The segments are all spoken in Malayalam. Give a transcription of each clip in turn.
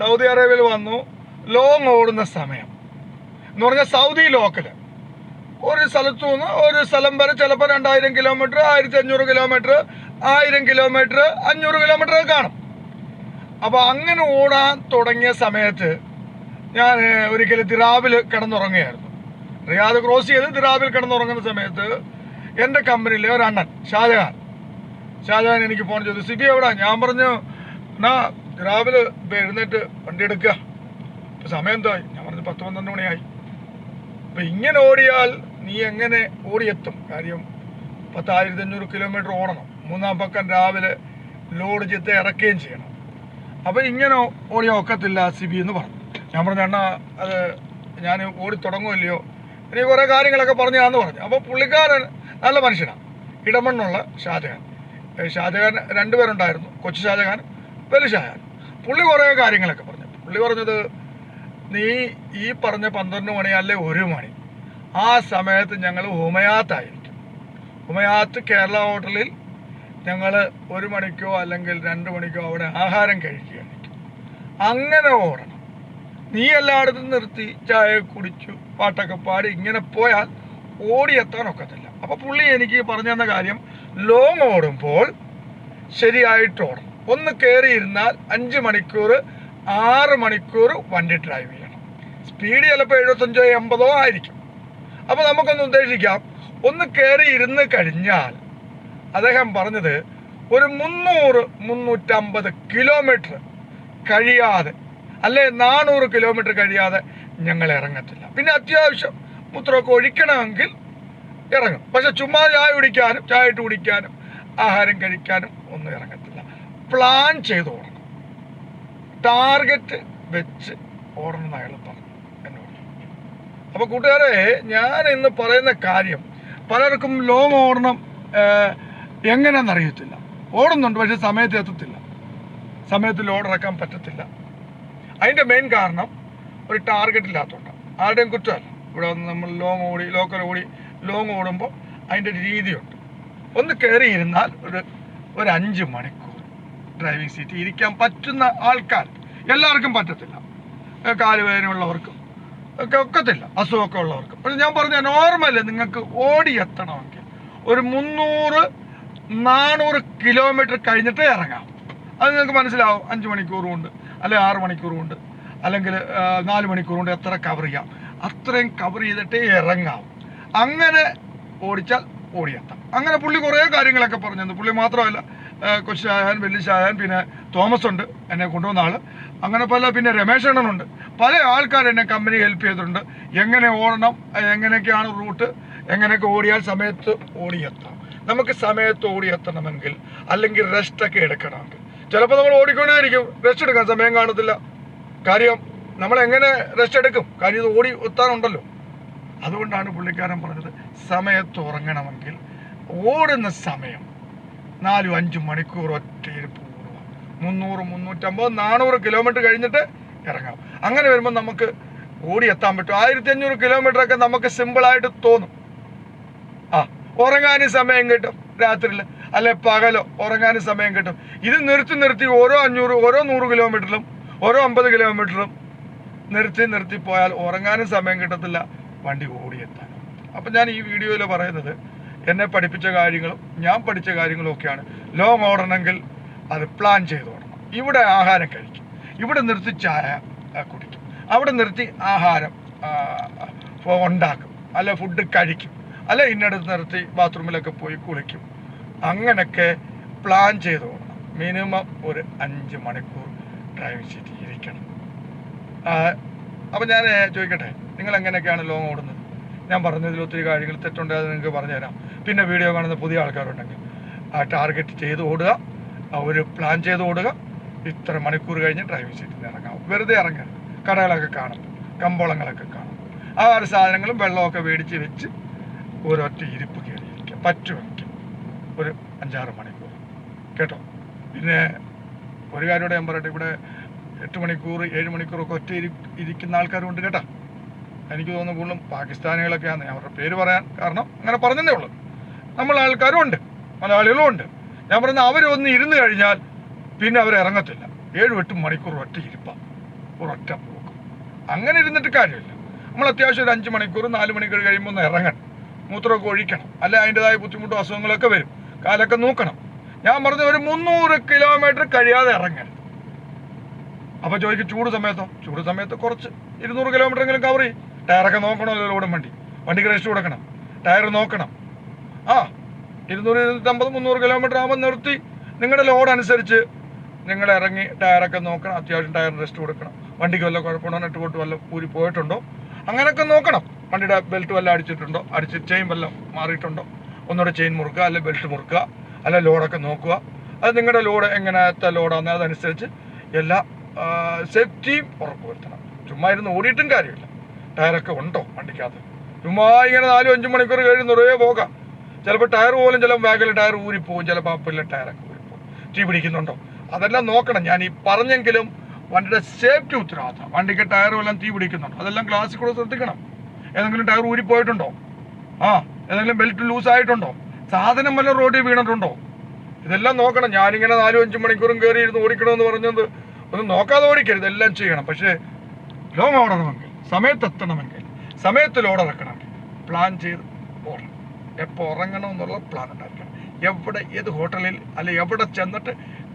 സൗദി അറേബ്യയിൽ വന്നു. ലോങ് ഓടുന്ന സമയം. എന്ന് പറഞ്ഞാൽ സൗദി ലോക്കൽ ഒരു സ്ഥലത്തു നിന്ന് ഒരു സ്ഥലം വരെ ചിലപ്പോൾ രണ്ടായിരം കിലോമീറ്റർ ആയിരത്തി അഞ്ഞൂറ് കിലോമീറ്റർ ആയിരം കിലോമീറ്റർ അഞ്ഞൂറ് കിലോമീറ്റർ കാണും. അപ്പോൾ അങ്ങനെ ഓടാൻ തുടങ്ങിയ സമയത്ത് ഞാൻ ഒരിക്കലും ദിറാബിൽ കിടന്നുറങ്ങുകയായിരുന്നു. റിയാദ് ക്രോസ് ചെയ്ത് ദിറാബിൽ കിടന്നുറങ്ങുന്ന സമയത്ത് എന്റെ കമ്പനിയിലെ ഒരു അണ്ണൻ ഷാജഹാൻ. ഷാജഹാൻ എനിക്ക് ഫോൺ ചെയ്തു സിബി എവിടാ? ഞാൻ പറഞ്ഞു എന്നാ രാവിലെ എഴുന്നേറ്റ് വണ്ടി എടുക്കുക. ഇപ്പൊ സമയം എന്തായി ഞാൻ പറഞ്ഞു പത്ത് പന്ത്രണ്ട് മണിയായി. അപ്പം ഇങ്ങനെ ഓടിയാൽ നീ എങ്ങനെ ഓടിയെത്തും? കാര്യം പത്തായിരത്തി അഞ്ഞൂറ് കിലോമീറ്റർ ഓടണം. മൂന്നാം പക്കം രാവിലെ ലോഡ് ചെയ്ത് ഇറക്കുകയും ചെയ്യണം. അപ്പൊ ഇങ്ങനെ ഓടിയാൽ ഒക്കത്തില്ല സി ബി എന്ന് പറഞ്ഞു. ഞാൻ പറഞ്ഞു അണ്ണാ അത് ഞാൻ ഓടി തുടങ്ങുമല്ലയോ? ഇനി കുറേ കാര്യങ്ങളൊക്കെ പറഞ്ഞാന്ന് പറഞ്ഞു. അപ്പോൾ പുള്ളിക്കാരൻ നല്ല മനുഷ്യനാണ് ഇടമണ്ണുള്ള ഷാജഹാൻ. ഷാജഹാൻ രണ്ടുപേരുണ്ടായിരുന്നു. കൊച്ചു ഷാജഹാൻ വലിയ ഷാജഹാൻ. പുള്ളി കുറേ കാര്യങ്ങളൊക്കെ പറഞ്ഞു. പുള്ളി പറഞ്ഞത് നീ ഈ പറഞ്ഞ പന്ത്രണ്ട് മണി അല്ലെ ഒരു മണി ആ സമയത്ത് ഞങ്ങൾ ഹുമയാത്തായിരിക്കും ഹുമയാത്ത് കേരള ഹോട്ടലിൽ ഞങ്ങൾ ഒരു മണിക്കോ അല്ലെങ്കിൽ രണ്ട് മണിക്കോ അവിടെ ആഹാരം കഴിക്കുകയാണ് അങ്ങനെ ഓടണം. നീ എല്ലായിടത്തും നിർത്തി ചായ കുടിച്ചു പാട്ടൊക്കെ പാടി ഇങ്ങനെ പോയാൽ ഓടിയെത്താൻ ഒക്കത്തില്ല. അപ്പൊ പുള്ളി എനിക്ക് പറഞ്ഞു തന്ന കാര്യം ലോങ് ഓടുമ്പോൾ ശരിയായിട്ട് ഓടണം. ഒന്ന് കയറിയിരുന്നാൽ അഞ്ച് മണിക്കൂർ ആറ് മണിക്കൂർ വണ്ടി ഡ്രൈവ് ചെയ്യണം. സ്പീഡ് ചിലപ്പോൾ എഴുപത്തഞ്ചോ എൺപതോ ആയിരിക്കും. അപ്പോൾ നമുക്കൊന്ന് ഉദ്ദേശിക്കാം ഒന്ന് കയറി ഇരുന്ന് കഴിഞ്ഞാൽ അദ്ദേഹം പറഞ്ഞത് ഒരു മുന്നൂറ് മുന്നൂറ്റമ്പത് കിലോമീറ്റർ കഴിയാതെ അല്ലെ നാനൂറ് കിലോമീറ്റർ കഴിയാതെ ഞങ്ങൾ ഇറങ്ങത്തില്ല. പിന്നെ അത്യാവശ്യം മൂത്രമൊക്കെ ഒഴിക്കണമെങ്കിൽ ഇറങ്ങും. പക്ഷെ ചുമ്മാ ചായ കുടിക്കാനും ചായ ഇട്ട് കുടിക്കാനും ആഹാരം കഴിക്കാനും ഒന്നും ഇറങ്ങത്തില്ല. പ്ലാൻ ചെയ്ത് ഓടണം ടാർഗറ്റ് വെച്ച് ഓടണം അയാൾ പറഞ്ഞു എന്നോട്. അപ്പൊ കൂട്ടുകാരെ ഞാൻ ഇന്ന് പറയുന്ന കാര്യം പലർക്കും ലോങ് ഓടണം എങ്ങനെയാണെന്ന് അറിയത്തില്ല. ഓടുന്നുണ്ട് പക്ഷെ സമയത്ത് എത്തത്തില്ല. സമയത്തിൽ ഓടറക്കാൻ പറ്റത്തില്ല. അതിന്റെ മെയിൻ കാരണം ഒരു ടാർഗറ്റ് ഇല്ലാത്തതുകൊണ്ട് ആരുടെയും കുറ്റമല്ല. ഇവിടെ നമ്മൾ ലോങ് ഓടി ലോക്കൽ ഓടി ലോങ് ഓടുമ്പോൾ അതിന്റെ രീതിയുണ്ട്. ഒന്ന് കയറിയിരുന്നാൽ ഒരു ഒരു അഞ്ച് മണിക്കൂർ ഡ്രൈവിംഗ് സീറ്റ് ഇരിക്കാൻ പറ്റുന്ന ആൾക്കാർ എല്ലാവർക്കും പറ്റത്തില്ല. കാലുവേദന ഉള്ളവർക്കും ഒക്കെ ഒക്കത്തില്ല അസുഖമൊക്കെ ഉള്ളവർക്കും. പക്ഷെ ഞാൻ പറഞ്ഞ നോർമൽ നിങ്ങൾക്ക് ഓടി എത്തണമെങ്കിൽ ഒരു മുന്നൂറ് നാനൂറ് കിലോമീറ്റർ കഴിഞ്ഞിട്ട് ഇറങ്ങാം. അത് നിങ്ങൾക്ക് മനസ്സിലാവും. അഞ്ച് മണിക്കൂറുമുണ്ട് അല്ലെങ്കിൽ ആറ് മണിക്കൂറുമുണ്ട് അല്ലെങ്കിൽ നാല് മണിക്കൂർ കൊണ്ട് എത്ര കവർ ചെയ്യാം. അത്രയും കവർ ചെയ്തിട്ടേ ഇറങ്ങാം. അങ്ങനെ ഓടിച്ചാൽ ഓടിയെത്താം. അങ്ങനെ പുള്ളി കുറേ കാര്യങ്ങളൊക്കെ പറഞ്ഞു പുള്ളി മാത്രമല്ല കൊച്ചു ഷായാൻ വലിയ പിന്നെ തോമസ് ഉണ്ട് എന്നെ കൊണ്ടുവന്ന ആൾ. അങ്ങനെ പല പിന്നെ രമേശ് അണ്ണനുണ്ട്. പല ആൾക്കാർ എന്നെ കമ്പനി ഹെൽപ്പ് ചെയ്തിട്ടുണ്ട്. എങ്ങനെ ഓടണം എങ്ങനെയൊക്കെയാണ് റൂട്ട് എങ്ങനെയൊക്കെ ഓടിയാൽ സമയത്ത് ഓടിയെത്താം നമുക്ക് സമയത്ത് ഓടിയെത്തണമെങ്കിൽ അല്ലെങ്കിൽ റെസ്റ്റ് ഒക്കെ എടുക്കണമെങ്കിൽ. ചിലപ്പോൾ നമ്മൾ ഓടിക്കൊണ്ടേയിരിക്കും. റെസ്റ്റ് എടുക്കാൻ സമയം കാണത്തില്ല. കാര്യം നമ്മൾ എങ്ങനെ റെസ്റ്റ് എടുക്കും? കാര്യം ഇത് ഓടി എത്താനുണ്ടല്ലോ. അതുകൊണ്ടാണ് പുള്ളിക്കാരൻ പറഞ്ഞത് സമയത്ത് ഉറങ്ങണമെങ്കിൽ ഓടുന്ന സമയം നാലും അഞ്ചും മണിക്കൂർ ഒറ്റ ഇരിപ്പ് മുന്നൂറ് മുന്നൂറ്റമ്പത് നാനൂറ് കിലോമീറ്റർ കഴിഞ്ഞിട്ട് ഇറങ്ങാം. അങ്ങനെ വരുമ്പോൾ നമുക്ക് ഓടി എത്താൻ പറ്റും. ആയിരത്തി അഞ്ഞൂറ് കിലോമീറ്റർ ഒക്കെ നമുക്ക് സിമ്പിളായിട്ട് തോന്നും. ആ ഉറങ്ങാനും സമയം കിട്ടും രാത്രിയിൽ അല്ലെ പകലോ ഉറങ്ങാനും സമയം കിട്ടും. ഇത് നിർത്തി നിർത്തി ഓരോ അഞ്ഞൂറ് ഓരോ നൂറ് കിലോമീറ്ററിലും ഓരോ അമ്പത് കിലോമീറ്ററിലും നിർത്തി നിർത്തി പോയാൽ ഉറങ്ങാനും സമയം കിട്ടത്തില്ല. വണ്ടി ഓടിയെത്താൻ. അപ്പം ഞാൻ ഈ വീഡിയോയിൽ പറയുന്നത് എന്നെ പഠിപ്പിച്ച കാര്യങ്ങളും ഞാൻ പഠിച്ച കാര്യങ്ങളും ഒക്കെയാണ്. ലോങ് ഓടണമെങ്കിൽ അത് പ്ലാൻ ചെയ്ത് ഓടണം ഇവിടെ ആഹാരം കഴിക്കും. ഇവിടെ നിർത്തി ചായ കുടിക്കും. അവിടെ നിർത്തി ആഹാരം ഉണ്ടാക്കും. അല്ല ഫുഡ് കഴിക്കും. അല്ല ഇന്നടത്ത് നിർത്തി ബാത്റൂമിലൊക്കെ പോയി കുളിക്കും. അങ്ങനെയൊക്കെ പ്ലാൻ ചെയ്ത് ഓടണം മിനിമം ഒരു അഞ്ച് മണിക്കൂർ ഡ്രൈവിംഗ് സീറ്റ് ഇരിക്കണം. അപ്പം ഞാൻ ചോദിക്കട്ടെ നിങ്ങൾ എങ്ങനെയൊക്കെയാണ് ലോങ് ഓടുന്നത് ഞാൻ പറഞ്ഞതിൽ ഒത്തിരി കാര്യങ്ങൾ തെറ്റുണ്ട് അത് നിങ്ങൾക്ക് പറഞ്ഞുതരാം. പിന്നെ വീഡിയോ കാണുന്ന പുതിയ ആൾക്കാരുണ്ടെങ്കിൽ ആ ടാർഗറ്റ് ചെയ്ത് ഓടുക ഒരു പ്ലാൻ ചെയ്ത് ഓടുക. ഇത്ര മണിക്കൂർ കഴിഞ്ഞ് ഡ്രൈവിംഗ് സീറ്റിൽ നിന്ന് ഇറങ്ങാം. വെറുതെ ഇറങ്ങുക കടകളൊക്കെ കാണും കമ്പോളങ്ങളൊക്കെ കാണും. ആ ഒരു സാധനങ്ങളും വെള്ളമൊക്കെ മേടിച്ച് വെച്ച് ഒരൊറ്റ ഇരിപ്പ് കയറിയിരിക്കുക പറ്റുമെങ്കിൽ ഒരു അഞ്ചാറ് മണിക്കൂർ. കേട്ടോ? പിന്നെ ഒരു കാര്യം കൂടെ ഞാൻ പറയട്ടെ ഇവിടെ എട്ട് മണിക്കൂർ ഏഴ് മണിക്കൂറൊക്കെ ഒറ്റ ഇരി ഇരിക്കുന്ന ആൾക്കാരുണ്ട് കേട്ടോ. എനിക്ക് തോന്നുന്നു കൂടുതലും പാകിസ്ഥാനികളൊക്കെയാണ് അവരുടെ പേര് പറയാൻ കാരണം അങ്ങനെ പറഞ്ഞതേ ഉള്ളൂ. നമ്മൾ ആൾക്കാരും ഉണ്ട് മലയാളികളും ഉണ്ട്. ഞാൻ പറഞ്ഞ അവരൊന്ന് ഇരുന്ന് കഴിഞ്ഞാൽ പിന്നെ അവരിറങ്ങത്തില്ല ഇറങ്ങത്തില്ല. എട്ട് മണിക്കൂർ ഒറ്റ ഇരിപ്പാണ് ഒരൊറ്റ പോക്ക്. അങ്ങനെ ഇരുന്നിട്ട് കാര്യമില്ല. നമ്മൾ അത്യാവശ്യം ഒരു അഞ്ച് മണിക്കൂർ നാല് മണിക്കൂർ കഴിയുമ്പോൾ ഒന്ന് ഇറങ്ങണം. മൂത്രമൊക്കെ ഒഴിക്കണം. അല്ലെ അതിന്റെതായ ബുദ്ധിമുട്ടും അസുഖങ്ങളൊക്കെ വരും. കാലൊക്കെ നോക്കണം. ഞാൻ പറഞ്ഞ ഒരു മുന്നൂറ് കിലോമീറ്റർ കഴിയാതെ ഇറങ്ങരുത്. അപ്പോൾ ചോദിക്കും ചൂട് സമയത്തോ? ചൂട് സമയത്ത് കുറച്ച് ഇരുന്നൂറ് കിലോമീറ്റർ എങ്കിലും കവർ ചെയ്യും. ടയറൊക്കെ നോക്കണമല്ലോ ഓടും വണ്ടി. വണ്ടിക്ക് റെസ്റ്റ് കൊടുക്കണം. ടയർ നോക്കണം. ആ ഇരുന്നൂറ് ഇരുന്നൂറ്റമ്പത് മുന്നൂറ് കിലോമീറ്റർ ആകുമ്പോൾ നിർത്തി. നിങ്ങളുടെ ലോഡ് അനുസരിച്ച് നിങ്ങൾ ഇറങ്ങി ടയറൊക്കെ നോക്കണം. അത്യാവശ്യം ടയറിന് റെസ്റ്റ് കൊടുക്കണം. വണ്ടിക്ക് വല്ല കുഴപ്പമുണ്ടോ? നെട്ട് വല്ല ഊരി പോയിട്ടുണ്ടോ? അങ്ങനെയൊക്കെ നോക്കണം. വണ്ടിയുടെ ബെൽറ്റ് വല്ല അടിച്ചിട്ടുണ്ടോ? അടിച്ച് ചെയിൻ വല്ല മാറിയിട്ടുണ്ടോ? ഒന്നുകൂടെ ചെയിൻ മുറുക്കുക അല്ലെ ബെൽറ്റ് മുറുക്കുക അല്ലെ ലോഡൊക്കെ നോക്കുക. അത് നിങ്ങളുടെ ലോഡ് എങ്ങനത്തെ ലോഡാണെന്ന് അതനുസരിച്ച് എല്ലാ സേഫ്റ്റിയും ഉറപ്പുവരുത്തണം. ചുമ്മാ ഇരുന്ന് ഓടിയിട്ടും കാര്യമില്ല. ടയറൊക്കെ ഉണ്ടോ വണ്ടിക്കകത്ത്? ചുമ്മാ ഇങ്ങനെ നാലും അഞ്ചും മണിക്കൂർ കഴിഞ്ഞ് നിറയെ പോകാം ചിലപ്പോൾ ടയർ പോലും ചില ബാഗിൽ ടയർ ഊരിപ്പോവും ചിലപ്പോൾ അപ്പിലെ ടയറൊക്കെ ഊരിപ്പോവും. തീ പിടിക്കുന്നുണ്ടോ? അതെല്ലാം നോക്കണം. ഞാൻ ഈ പറഞ്ഞെങ്കിലും വണ്ടിയുടെ സേഫ്റ്റി ഉത്തരവാദിത്തം. വണ്ടിക്ക് ടയർ എല്ലാം തീ പിടിക്കുന്നുണ്ടോ? അതെല്ലാം ഗ്ലാസ്സിൽ കൂടെ ശ്രദ്ധിക്കണം. ഏതെങ്കിലും ടയർ ഊരിപ്പോയിട്ടുണ്ടോ? ആ ഏതെങ്കിലും ബെൽറ്റ് ലൂസ് ആയിട്ടുണ്ടോ? സാധനം വല്ല റോഡിൽ വീണിട്ടുണ്ടോ? ഇതെല്ലാം നോക്കണം. ഞാനിങ്ങനെ നാലും അഞ്ചും മണിക്കൂറും കയറി ഇരുന്ന് ഓടിക്കണമെന്ന് പറഞ്ഞത് ഒന്നും നോക്കാതെ ഓടിക്കരുത്. എല്ലാം ചെയ്യണം. പക്ഷേ ലോങ് ഓടണമെങ്കിൽ സമയത്തെത്തണമെങ്കിൽ സമയത്ത് ലോഡ് ഇറക്കണമെങ്കിൽ പ്ലാൻ ചെയ്ത് ഓടണം എപ്പോൾ ഉറങ്ങണം എന്നുള്ള പ്ലാൻ ഉണ്ടായിരിക്കണം. എവിടെ ഏത് ഹോട്ടലിൽ അല്ലെ എവിടെ ചെന്നിട്ട്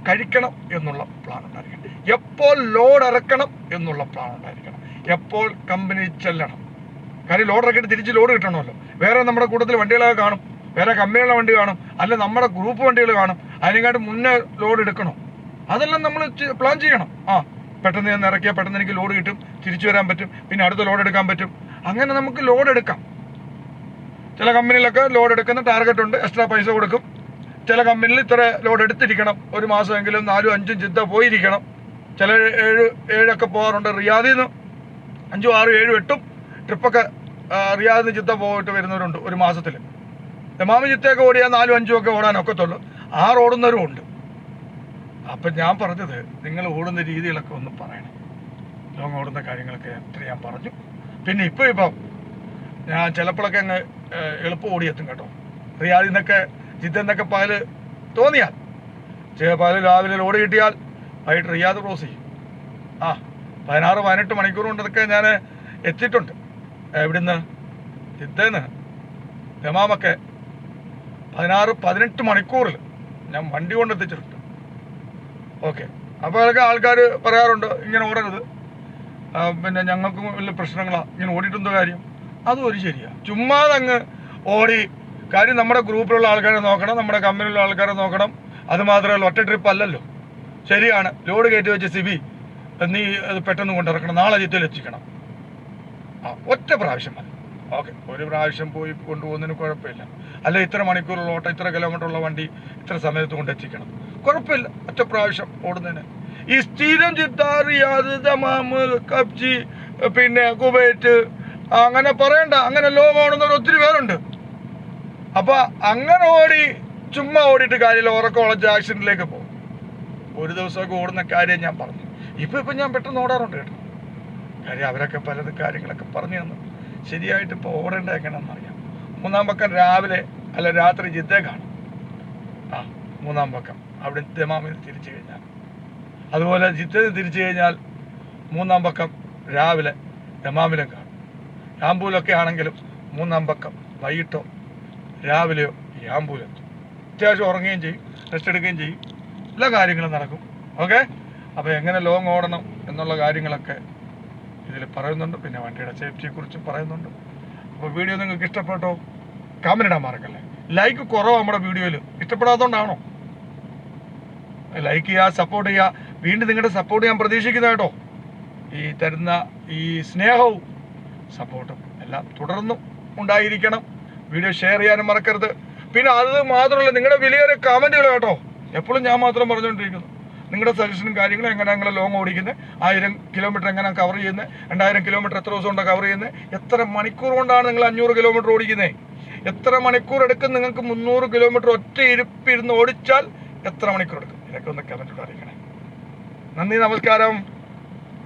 കഴിക്കണം എന്നുള്ള പ്ലാൻ ഉണ്ടായിരിക്കണം. എപ്പോൾ ലോഡ് ഇറക്കണം എന്നുള്ള പ്ലാൻ ഉണ്ടായിരിക്കണം. എപ്പോൾ കമ്പനി ചെല്ലണം. കാര്യം ലോഡ് ഇറക്കിയിട്ട് തിരിച്ച് ലോഡ് കിട്ടണമല്ലോ. വേറെ നമ്മുടെ കൂട്ടത്തിൽ വണ്ടികളൊക്കെ കാണും. വേറെ കമ്പനികളുടെ വണ്ടി കാണും. അല്ല നമ്മുടെ ഗ്രൂപ്പ് വണ്ടികൾ കാണും. അതിനെക്കാട്ട് മുന്നേ ലോഡ് എടുക്കണം. അതെല്ലാം നമ്മൾ പ്ലാൻ ചെയ്യണം. ആ പെട്ടെന്ന് ഞാൻ ഇറക്കിയാൽ പെട്ടെന്ന് എനിക്ക് ലോഡ് കിട്ടും. തിരിച്ചു വരാൻ പറ്റും. പിന്നെ അടുത്ത ലോഡ് എടുക്കാൻ പറ്റും. അങ്ങനെ നമുക്ക് ലോഡ് എടുക്കാം. ചില കമ്പനിയിലൊക്കെ ലോഡ് എടുക്കുന്ന ടാർഗറ്റ് ഉണ്ട്. എക്സ്ട്രാ പൈസ കൊടുക്കും. ചില കമ്പനിയിൽ ഇത്ര ലോഡ് എടുത്തിരിക്കണം. ഒരു മാസമെങ്കിലും നാലും അഞ്ചും ചിന്ത പോയിരിക്കണം. ചില ഏഴ് ഏഴൊക്കെ പോകാറുണ്ട്. റിയാദിൽ നിന്ന് അഞ്ചും ആറും ഏഴും എട്ടും ട്രിപ്പൊക്കെ റിയാദിൽ നിന്ന് ചിത്ത പോയിട്ട് വരുന്നവരുണ്ട് ഒരു മാസത്തിൽ ദമാമി ചിത്തയൊക്കെ ഓടിയാൽ നാലും അഞ്ചും ഒക്കെ ഓടാൻ ഒക്കത്തുള്ളൂ ആറ് ഓടുന്നവരും ഉണ്ട്. അപ്പം ഞാൻ പറഞ്ഞത് നിങ്ങൾ ഓടുന്ന രീതികളൊക്കെ ഒന്ന് പറയണം. ലോങ് ഓടുന്ന കാര്യങ്ങളൊക്കെ എത്ര ഞാൻ പറഞ്ഞു. പിന്നെ ഇപ്പോൾ ഇപ്പം ഞാൻ ചിലപ്പോഴൊക്കെ അങ്ങ് എളുപ്പം ഓടിയെത്തും കേട്ടോ. റിയാദിൽ നിന്നൊക്കെ ജിദ്ദ എന്നൊക്കെ പകൽ തോന്നിയാൽ പകൽ രാവിലെ ലോഡ് കിട്ടിയാൽ വൈകിട്ട് റിയാദ് ക്രോസ് ചെയ്യും. ആ പതിനാറ് പതിനെട്ട് മണിക്കൂർ കൊണ്ടൊക്കെ ഞാൻ എത്തിയിട്ടുണ്ട്. എവിടുന്ന്? ജിദ്ദന്ന് ദമാമൊക്കെ പതിനാറ് പതിനെട്ട് മണിക്കൂറിൽ ഞാൻ വണ്ടി കൊണ്ട് എത്തിച്ചിട്ടുണ്ട് ഓക്കെ. അപ്പോൾ അതൊക്കെ ആൾക്കാർ പറയാറുണ്ട് ഇങ്ങനെ ഓടരുത്. പിന്നെ ഞങ്ങൾക്കും വലിയ പ്രശ്നങ്ങളാണ് ഇങ്ങനെ ഓടിയിട്ടെന്തോ കാര്യം? അതും ഒരു ശരിയാണ് ചുമ്മാതെ അങ്ങ് ഓടി. കാര്യം നമ്മുടെ ഗ്രൂപ്പിലുള്ള ആൾക്കാരെ നോക്കണം നമ്മുടെ കമ്പനിയിലുള്ള ആൾക്കാരെ നോക്കണം. അത് മാത്രമല്ല ഒറ്റ ട്രിപ്പ് അല്ലല്ലോ. ശരിയാണ്. ലോഡ് കയറ്റി വെച്ച സിബി നീ അത് പെട്ടെന്ന് കൊണ്ടിറക്കണം. നാളെ ജിത്തയിൽ എത്തിക്കണം. ആ ഒറ്റ പ്രാവശ്യം മതി. ഓക്കെ ഒരു പ്രാവശ്യം പോയി കൊണ്ടുപോകുന്നതിന് കുഴപ്പമില്ല. അല്ല ഇത്ര മണിക്കൂറുള്ള ഓട്ടം ഇത്ര കിലോമീറ്റർ ഉള്ള വണ്ടി ഇത്ര സമയത്ത് കൊണ്ടെത്തിക്കണം. കുഴപ്പമില്ല ഒറ്റ പ്രാവശ്യം ഓടുന്നതിന്. ഈ സ്ഥിരം ചിത്താറിയാതെ കബ്ജി പിന്നെ കുവൈറ്റ് അങ്ങനെ പറയണ്ട അങ്ങനെ ലോകം ഓടുന്നവർ ഒത്തിരി പേരുണ്ട്. അപ്പൊ അങ്ങനെ ഓടി ചുമ്മാ ഓടിയിട്ട് കാര്യമില്ല ഉറക്കം ഉളച്ച് ആക്സിഡന്റിലേക്ക് പോകും. ഒരു ദിവസമൊക്കെ ഓടുന്ന കാര്യം ഞാൻ പറഞ്ഞു. ഇപ്പൊ ഇപ്പൊ ഞാൻ പെട്ടെന്ന് ഓടാറുണ്ട് കേട്ടോ. കാര്യം അവരൊക്കെ പലത് കാര്യങ്ങളൊക്കെ പറഞ്ഞു തന്നു. ശരിയായിട്ട് ഇപ്പോൾ ഓടേണ്ട അറിയാം മൂന്നാം പക്കം രാവിലെ അല്ല രാത്രി ജിദ്ദേ കാണും. ആ മൂന്നാം പക്കം. അവിടെ ദമാമിൽ തിരിച്ചു കഴിഞ്ഞാൽ. അതുപോലെ ജിദ്ദയിൽ തിരിച്ചു കഴിഞ്ഞാൽ മൂന്നാം പക്കം രാവിലെ ദമാമിലും കാണും. യാമ്പൂലൊക്കെ ആണെങ്കിലും മൂന്നാം പക്കം വൈകിട്ടോ രാവിലെയോ യാമ്പൂലെത്തും. അത്യാവശ്യം ഉറങ്ങുകയും ചെയ്യും റെസ്റ്റ് എടുക്കുകയും ചെയ്യും. എല്ലാ കാര്യങ്ങളും നടക്കും. ഓക്കെ അപ്പോൾ എങ്ങനെ ലോങ് ഓടണം എന്നുള്ള കാര്യങ്ങളൊക്കെ ഇതിൽ പറയുന്നുണ്ട്. പിന്നെ വണ്ടിയുടെ സേഫ്റ്റിയെക്കുറിച്ചും പറയുന്നുണ്ട്. അപ്പോൾ വീഡിയോ നിങ്ങൾക്ക് ഇഷ്ടപ്പെട്ടോ? കമന്റ് ഇടാൻ മറക്കല്ലേ. ലൈക്ക് കുറവാണ് നമ്മുടെ വീഡിയോയിൽ ഇഷ്ടപ്പെടാത്തതുകൊണ്ടാണോ ലൈക്ക് ചെയ്യുക സപ്പോർട്ട് ചെയ്യുക. വീണ്ടും നിങ്ങളുടെ സപ്പോർട്ട് ഞാൻ പ്രതീക്ഷിക്കുന്ന കേട്ടോ. ഈ തരുന്ന ഈ സ്നേഹവും സപ്പോർട്ടും എല്ലാം തുടർന്നും ഉണ്ടായിരിക്കണം. വീഡിയോ ഷെയർ ചെയ്യാനും മറക്കരുത്. പിന്നെ അത് മാത്രമല്ല നിങ്ങളുടെ വലിയൊരു കമന്റുകൾ കേട്ടോ. എപ്പോഴും ഞാൻ മാത്രം പറഞ്ഞുകൊണ്ടിരിക്കുന്നു. നിങ്ങളുടെ സജഷനും കാര്യങ്ങളും എങ്ങനെ നിങ്ങൾ ലോങ് ഓടിക്കുന്നത് ആയിരം കിലോമീറ്റർ എങ്ങനെ കവർ ചെയ്യുന്നത് രണ്ടായിരം കിലോമീറ്റർ എത്ര ദിവസം കൊണ്ടാണ് കവർ ചെയ്യുന്നത് എത്ര മണിക്കൂർ കൊണ്ടാണ് നിങ്ങൾ അഞ്ഞൂറ് കിലോമീറ്റർ ഓടിക്കുന്നത് എത്ര മണിക്കൂർ എടുക്കും നിങ്ങൾക്ക് മുന്നൂറ് കിലോമീറ്റർ ഒറ്റ ഇരിപ്പിരുന്ന് ഓടിച്ചാൽ എത്ര മണിക്കൂർ എടുക്കും? ഇതൊക്കെ ഒന്ന് കമന്റിൽ അറിയിക്കണേ. നന്ദി നമസ്കാരം.